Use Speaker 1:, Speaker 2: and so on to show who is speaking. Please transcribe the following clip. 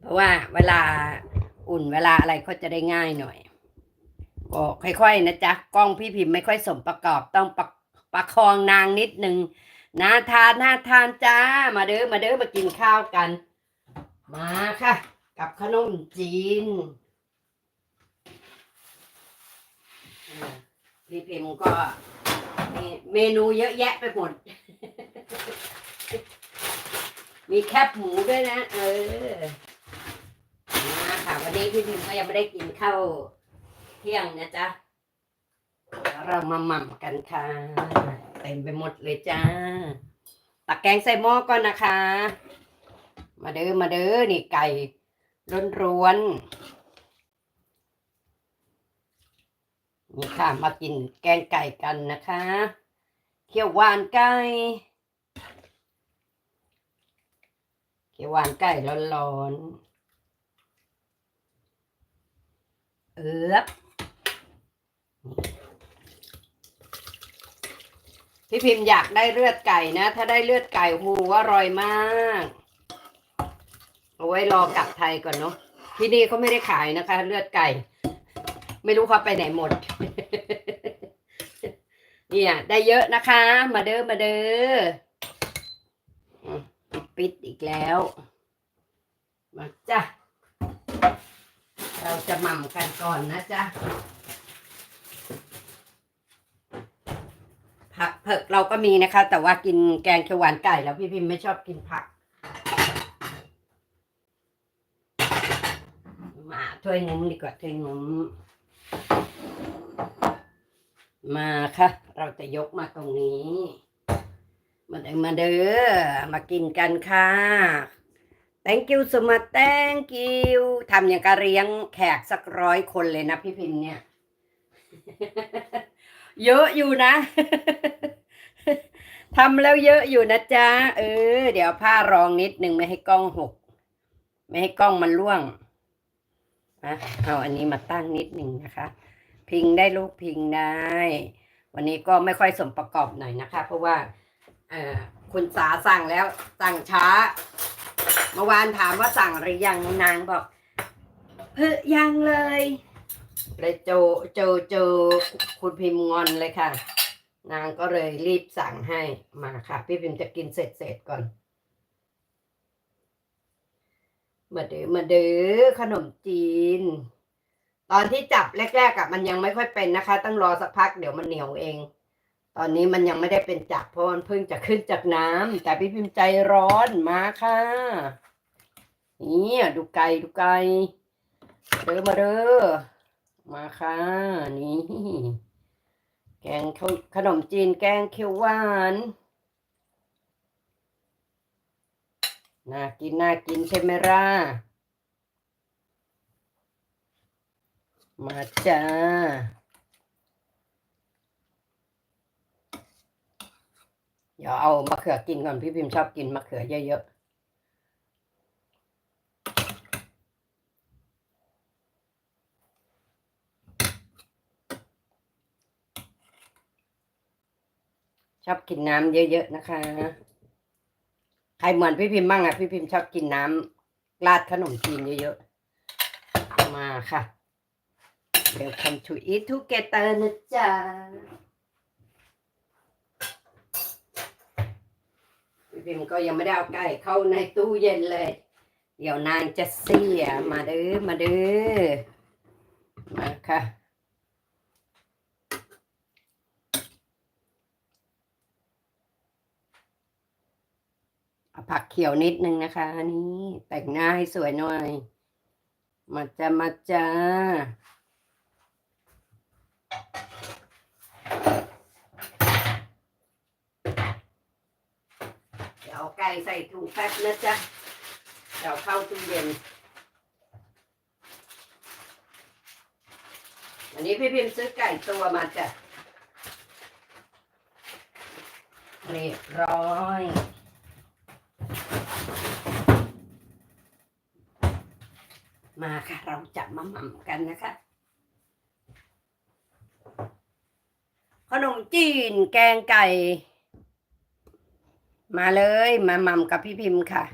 Speaker 1: เพราะว่าเวลาอุ่นเวลาอะไรก็จะได้ง่ายหน่อยก็ค่อยๆนะจ๊ะกล้องพี่พิมพ์ไม่ค่อยสมประกอบต้องประประคองนางนิดนึงนาทานนาทานจ้า มาเด้อมาเด้อมากินข้าวกัน มาค่ะ กับขนมจีนพี่พิมพ์ก็มีเมนูเยอะแยะไปหมด มีแคบหมูด้วยนะ เออ วันนี้พี่พิมก็ยังไม่ได้กินข้าวเที่ยงนะจ๊ะเดี๋ยวเรามาหม่ำกันค่ะ เต็มไปหมดเลยจ้า ตักแกงใส่หม้อก่อนนะคะ มาเด้อมาเด้อนี่ไก่ร้วนๆนี่ค่ะมากินแกงไก่กันนะคะเขียวหวานไก่เขียวหวานไก่ร้อนๆ เอือบพี่พิมพ์อยากได้เลือดไก่นะ ถ้าได้เลือดไก่หูอร่อยมากเอาไว้รอกลับไทยก่อนเนาะที่นี่เขาไม่ได้ขายนะคะ เลือดไก่ ไม่รู้เขาไปไหนหมด เนี่ย ได้เยอะนะคะ มาเด้อมาเด้อปิดอีกแล้ว มาจ้ะ เราจะหม่ำกันก่อนนะจ๊ะ ผักเผือกเราก็มีนะคะ แต่ว่ากินแกงเขียวหวานไก่แล้วพี่พิมพ์ไม่ชอบกินผัก มาถ้วยงุ้มดีกว่าถ้วยงุ้มมาค่ะ เราจะยกมาตรงนี้ มาเด้อมาเด้อมากินกันค่ะ thank you so much thank you ทำอย่างกะเลี้ยงแขกสักร้อยคนเลยนะพี่พิมพ์เนี่ย เยอะอยู่นะ ทำแล้วเยอะอยู่นะจ๊ะ เออ เดี๋ยวผ้ารองนิดนึงไม่ให้กล้องหก ไม่ให้กล้องมันล่วงนะเอาอันนี้มาตั้งนิดหนึ่งนะคะ พิงได้ลูกพิงได้ วันนี้ก็ไม่ค่อยสมประกอบหน่อยนะคะ เพราะว่า เออคุณสาสั่งแล้วสั่งช้า เมื่อวานถามว่าสั่งหรือยังนางบอกเฮ้ยยังเลยเลยโจโจโจคุณพิมพ์งอนเลยค่ะ นางก็เลยรีบสั่งให้มาค่ะ พี่พิมพ์จะกินเสร็จเสร็จก่อนมาเด้อมาเด้อขนมจีน ตอนที่จับแรกๆอะมันยังไม่ค่อยเป็นนะคะ ต้องรอสักพักเดี๋ยวมันเหนียวเอง ตอนนี้มันยังไม่ได้เป็นจับเพราะมันเพิ่งจะขึ้นจากน้ำแต่พี่พิมพ์ใจร้อนมาค่ะนี่ดูไก่ดูไก่เด้อมาเด้อมาค่ะนี่ แกงข้าขนมจีนแกงเขียวหวานน่ากินน่ากินใช่ไหมล่ะมาจ้า เดี๋ยวเอามะเขือกินก่อนพี่พิมพ์ชอบกินมะเขือเยอะๆชอบกินน้ำเยอะๆนะคะ ใครเหมือนพี่พิมพ์บ้างอะพี่พิมพ์ชอบกินน้ำราดขนมจีนเยอะๆ มาค่ะ Welcome to Eat Together นะจ๊ะ พิมก็ยังไม่ได้เอาไก่เข้าในตู้เย็นเลย เดี๋ยวนางจะเสียมาเด้อมาเด้อมาค่ะผักเขียวนิดนึงนะคะนี่แต่งหน้าให้สวยหน่อย มาจ้ามาจ้า เดี๋ยวเอา ไก่ใส่ถุงแป๊บนะจ๊ะเดี๋ยวเข้าตู้เย็นอันนี้พี่พิมพ์ซื้อไก่ตัวมาจ้ะเรียบร้อยมาค่ะ เราจะมาหม่ำกันนะคะ ขนมจีนแกงไก่ มาเลยมาหม่ำกับพี่พิมพ์ค่ะ